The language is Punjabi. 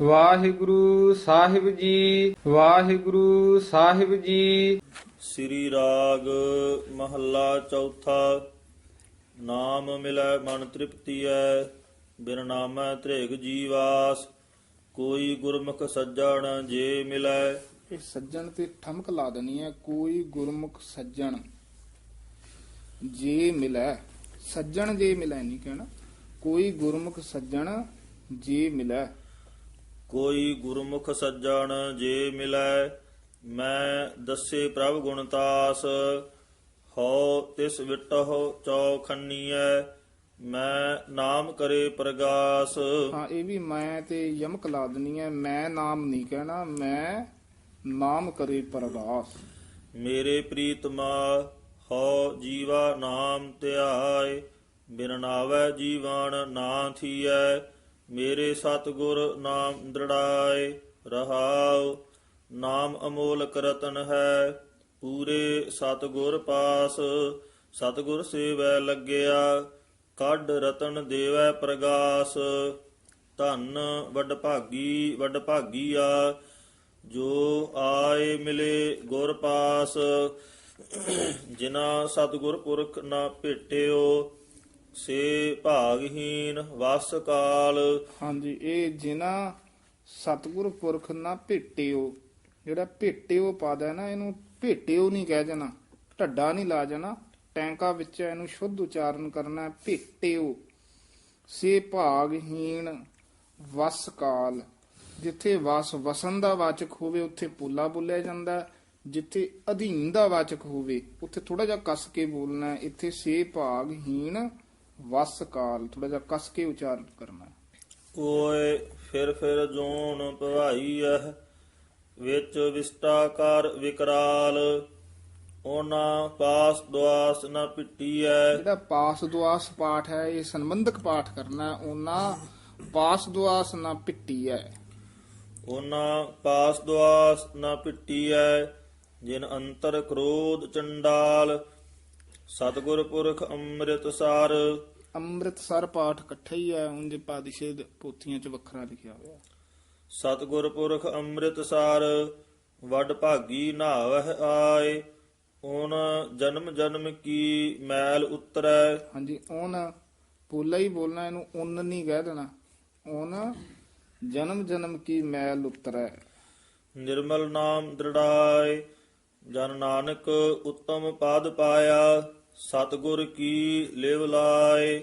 ਵਾਹਿਗੁਰੂ ਸਾਹਿਬ ਜੀ ਵਾਹਿਗੁਰੂ ਸਾਹਿਬ ਜੀ। ਸ੍ਰੀ ਰਾਗ ਮਹੱਲਾ ਚੌਥਾ ਨਾਮ ਮਿਲੈ ਮਨ ਤ੍ਰਿਪਤੀ ਐ ਬਿਨ ਨਾਮੈ ਤ੍ਰਿਗ ਜੀਵਾਸ ਕੋਈ ਗੁਰਮੁਖ ਸੱਜਣ ਜੇ ਮਿਲੈ। ਇਹ ਸੱਜਣ ਤੇ ਠਮਕ ਲਾ ਦੇਣੀ ਹੈ ਕੋਈ ਗੁਰਮੁਖ ਸੱਜਣ ਜੇ ਮਿਲੈ। ਸੱਜਣ ਜੇ ਮਿਲੈ ਨਹੀਂ ਕਹਿਣਾ ਕੋਈ ਗੁਰਮੁਖ ਸੱਜਣ ਜੇ ਮਿਲੈ। ਕੋਈ ਗੁਰਮੁਖ ਸੱਜਣ ਜੇ ਮਿਲੈ ਮੈਂ ਦੱਸੇ ਪ੍ਰਭ ਗੁਣਤਾਸ ਹਉ ਤਿਸ ਵਿਟਹੁ ਚੌਖੰਨੀਐ ਮੈਂ ਨਾਮ ਕਰੇ ਪ੍ਰਗਾਸ। ਹਾਂ ਇਹ ਵੀ ਮੈਂ ਤੇ ਯਮਕ ਲਾ ਦੇਣੀ ਹੈ ਮੈਂ ਨਾਮ ਨਹੀਂ ਕਹਿਣਾ ਮੈਂ ਨਾਮ ਕਰੇ ਪਰਵਾਸ ਮੇਰੇ ਪ੍ਰੀਤਮਾ ਹਉ ਜੀਵਾ ਨਾਮ ਧਿਆਏ ਬਿਨ ਨਾਵੈ ਜੀਵਨ ਨਾ ਥੀਐ। ਮੇਰੇ ਸਤਿਗੁਰ ਨਾਮ ਦ੍ਰਿੜਾਏ ਰਹਾਉ, ਨਾਮ ਅਮੋਲਕ ਰਤਨ ਹੈ, ਪੂਰੇ ਸਤਿਗੁਰ ਪਾਸ। ਸਤਿਗੁਰ ਸੇਵੈ ਲੱਗਿਆ, ਕੱਢ ਰਤਨ ਦੇਵੈ ਪ੍ਰਗਾਸ। ਧੰਨ ਵੱਡ ਭਾਗੀ, ਵੱਡ ਆ ਜੋ ਆਏ ਮਿਲੇ ਗੁਰ ਪਾਸ। ਜਿਨਾ ਸਤਿਗੁਰ ਪੁਰਖ ਨਾ ਭੇਟਿਓ ਸੇ ਭਾਗਹੀਨ ਵਸ ਕਾਲ ਹਾਂਜੀ, ਇਹ ਜਿਨਾ ਸਤਿਗੁਰ ਪੁਰਖ ਨਾ ਭੇਟਿਓ, ਜਿਹੜਾ ਭੇਟਿਓ ਪਾਦਾ ਨਾ, ਇਹਨੂੰ ਭੇਟਿਓ ਨਹੀਂ ਕਹਿ ਜਾਣਾ, ਢੱਡਾ ਨਹੀਂ ਲਾ ਜਾਣਾ, ਟੈਂਕਾ ਵਿੱਚ ਇਹਨੂੰ ਸ਼ੁੱਧ ਉਚਾਰਨ ਕਰਨਾ ਹੈ, ਭੇਟਿਓ ਸੇ ਭਾਗਹੀਣ ਵਸ ਕਾਲ, ਜਿੱਥੇ ਵਸ ਵਸਨ ਦਾ ਵਾਚਕ ਹੋਵੇ, ਉੱਥੇ ਪੂਲਾ ਬੋਲਿਆ ਜਾਂਦਾ ਹੈ। ਜਿੱਥੇ ਅਧੀਨ ਦਾ ਵਾਚਕ ਹੋਵੇ, ਉੱਥੇ ਥੋੜਾ ਜਿਹਾ ਕੱਸ ਕੇ ਬੋਲਣਾ ਇੱਥੇ ਸੇ ਭਾਗਹੀਣ ਵਸ ਕਾਲ ਥੋੜਾ ਜਿਹਾ ਕੱਸ ਕੇ ਉਚਾਰਨ ਕਰਨਾ। ਓਏ ਫਿਰ ਫਿਰ ਜੋਨ ਭਵਾਈ ਐ ਵਿੱਚ ਵਿਸਟਾ ਕਰ ਵਿਕਰਾਲ ਉਹਨਾਂ ਪਾਸ ਦੁਆਸ ਨਾ ਪਿੱਟੀ ਐ ਜਿਹੜਾ ਪਾਸ ਦੁਆਸ ਪਾਠ ਹੈ ਇਹ ਸੰਬੰਧਕ ਪਾਠ ਕਰਨਾ। ਉਹਨਾਂ ਪਾਸ ਦੁਆਸ ਨਾ ਪਿੱਟੀ ਹੈ ਉਹਨਾਂ ਪਾਸ ਦੁਆਸ ਨਾ ਪਿੱਟੀ ਐ ਜਿਨ ਅੰਤਰ ਕ੍ਰੋਧ ਚੰਡਾਲ ਸਤਿਗੁਰ ਪੁਰਖ ਅੰਮ੍ਰਿਤ ਸਾਰ। ਅੰਮ੍ਰਿਤਸਰ ਪਾਠ ਇਕੱਠਾ ਹੀ ਹੈ ਉਂਝ ਪਾਦਿਸ਼ੇ ਦੇ ਪੋਥੀਆਂ 'ਚ ਵੱਖਰਾ ਲਿਖਿਆ ਹੋਇਆ। ਸਤਿਗੁਰ ਪੁਰਖ ਅੰਮ੍ਰਿਤ ਸਾਰ ਵੱਡ ਭਾਗੀ ਨਾਵਹਿ ਆਏ ਓਨ ਜਨਮ ਜਨਮ ਕੀ ਮੈਲ ਉਤਰੈ। ਹਾਂਜੀ ਉਹਨ ਪੋਲਾ ਹੀ ਬੋਲਣਾ ਇਹਨੂੰ ਉਨ ਨਹੀਂ ਕਹਿ ਦੇਣਾ। ਉਹਨ ਜਨਮ ਜਨਮ ਕੀ ਮੈਲ ਉਤਰੈ। ਨਿਰਮਲ ਨਾਮ ਦ੍ਰਿੜਾਏ ਜਨ ਨਾਨਕ ਉੱਤਮ ਪਦ ਪਾਇਆ। ਸਤਿਗੁਰ ਕੀ ਲਿਵ ਲਾਏ